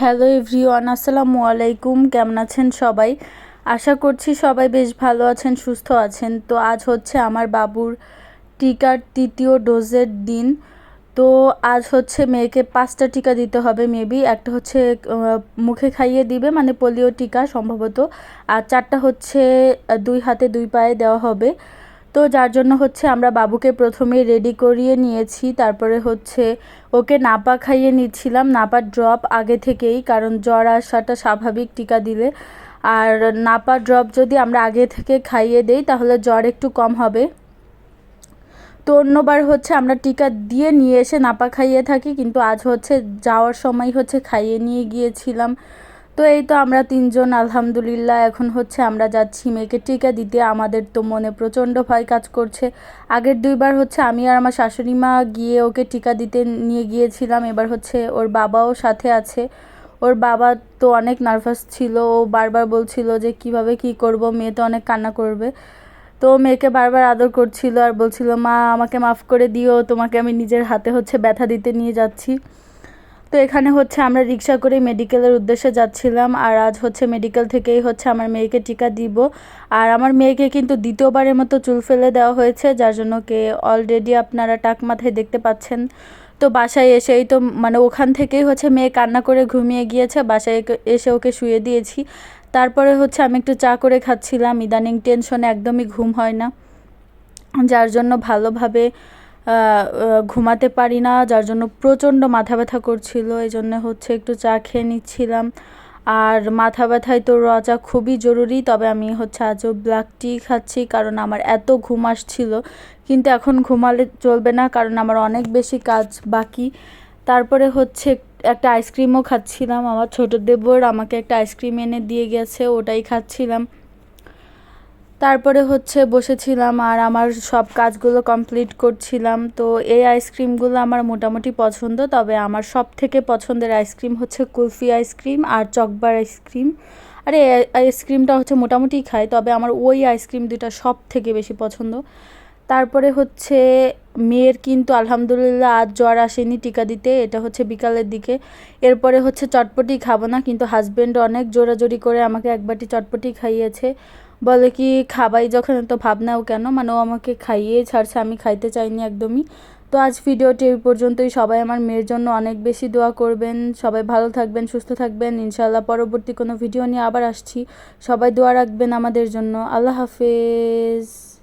Hello everyone, আসসালামু আলাইকুম। কেমন আছেন সবাই? আশা করছি সবাই বেশ ভালো আছেন, সুস্থ আছেন। তো আজ হচ্ছে আমার বাবুর টিকার তৃতীয় ডোজের দিন। তো আজ হচ্ছে মেয়েকে পাঁচটা টিকা দিতে হবে মেবি। একটা হচ্ছে মুখে খাইয়ে দিবে মানে পোলিও টিকা সম্ভবত। আর চারটা হচ্ছে দুই হাতে দুই পায়ে দেওয়া হবে। তো যার জন্য হচ্ছে আমরা বাবুকে প্রথমে রেডি করিয়ে নিয়েছি, তারপরে হচ্ছে ওকে নাপা খাইয়ে নিচ্ছিলাম। নাপা ড্রপ আগে থেকেই, কারণ জ্বর আসাটা স্বাভাবিক টিকা দিলে। আর নাপা ড্রপ যদি আমরা আগে থেকে খাইয়ে দেই, তাহলে জ্বর একটু কম হবে। তো অন্যবার হচ্ছে আমরা টিকা দিয়ে নিয়ে এসে নাপা খাইয়ে থাকি, কিন্তু আজ হচ্ছে যাওয়ার সময় হচ্ছে খাইয়ে নিয়ে গিয়েছিলাম। তো এই তো আমরা তিনজন, আলহামদুলিল্লাহ। এখন হচ্ছে আমরা যাচ্ছি মেয়েকে টিকা দিতে। আমাদের তো মনে প্রচণ্ড ভয় কাজ করছে। আগের দুইবার হচ্ছে আমি আর আমার শাশুড়ি মা গিয়ে ওকে টিকা দিতে নিয়ে গিয়েছিলাম। এবার হচ্ছে ওর বাবাও সাথে আছে। ওর বাবা তো অনেক নার্ভাস ছিল। ও বারবার বলছিল যে, কীভাবে কি করব? মেয়ে তো অনেক কান্না করবে। তো মেয়েকে বারবার আদর করছিল আর বলছিল, মা, আমাকে মাফ করে দিও। তোমাকে আমি নিজের হাতে হচ্ছে ব্যথা দিতে নিয়ে যাচ্ছি। তো এখানে হচ্ছে আমরা রিক্সা করে মেডিকেলের উদ্দেশ্যে যাচ্ছিলাম আর আজ হচ্ছে মেডিকেল থেকেই হচ্ছে আমার মেয়েকে টিকা দিব। আর আমার মেয়েকে কিন্তু দ্বিতীয়বারের মতো চুল ফেলে দেওয়া হয়েছে, যার জন্য কে অলরেডি আপনারা টাক মাথায় দেখতে পাচ্ছেন। তো বাসায় এসেই তো মানে ওখান থেকেই হচ্ছে মেয়ে কান্না করে ঘুমিয়ে গিয়েছে, বাসায় এসে ওকে শুয়ে দিয়েছি। তারপরে হচ্ছে আমি একটু চা করে খাচ্ছিলাম, ইদানিং টেনশনে একদমই ঘুম হয় না। যার জন্য ভালোভাবে ঘুমাতে পারি না, যার জন্য প্রচণ্ড মাথা ব্যথা করছিল, এই জন্য হচ্ছে একটু চা খেয়ে নিচ্ছিলাম। আর মাথা ব্যথায় তো র চা খুবই জরুরি, তবে আমি হচ্ছে আজও ব্ল্যাক টি খাচ্ছি, কারণ আমার এত ঘুম আসছিল। কিন্তু এখন ঘুমালে চলবে না, কারণ আমার অনেক বেশি কাজ বাকি। তারপরে হচ্ছে একটা আইসক্রিমও খাচ্ছিলাম, আমার ছোটো দেবর আমাকে একটা আইসক্রিম এনে দিয়ে গেছে, ওটাই খাচ্ছিলাম। তারপরে হচ্ছে বসেছিলাম আর আমার সব কাজগুলো কমপ্লিট করছিলাম। তো এই আইসক্রিমগুলো আমার মোটামুটি পছন্দ, তবে আমার সব থেকে পছন্দের আইসক্রিম হচ্ছে কুলফি আইসক্রিম আর চকবার আইসক্রিম আর এই আইসক্রিমটা হচ্ছে মোটামুটি খাই, তবে আমার ওই আইসক্রিম দুটা সব থেকে বেশি পছন্দ। তারপরে হচ্ছে মেয়ের কিন্তু আলহামদুলিল্লাহ আজ জ্বর আসেনি টিকা দিতে, এটা হচ্ছে বিকালের দিকে। এরপরে হচ্ছে চটপটি খাব না, কিন্তু হাজব্যান্ড অনেক জোরাজোরি করে আমাকে একবারটি চটপটি খাইয়েছে। বলে কি, খাবাই যখন তো ভাবনাও কেন? মানে ও আমাকে খাইয়ে ছাড়ছে, আমি খাইতে চাইনি একদমই। তো আজ ভিডিওটি এই পর্যন্তই। সবাই আমার মেয়ের জন্য অনেক বেশি দোয়া করবেন। সবাই ভালো থাকবেন, সুস্থ থাকবেন। ইনশাল্লাহ পরবর্তী কোনো ভিডিও নিয়ে আবার আসছি। সবাই দোয়া রাখবেন আমাদের জন্য। আল্লাহ হাফেজ।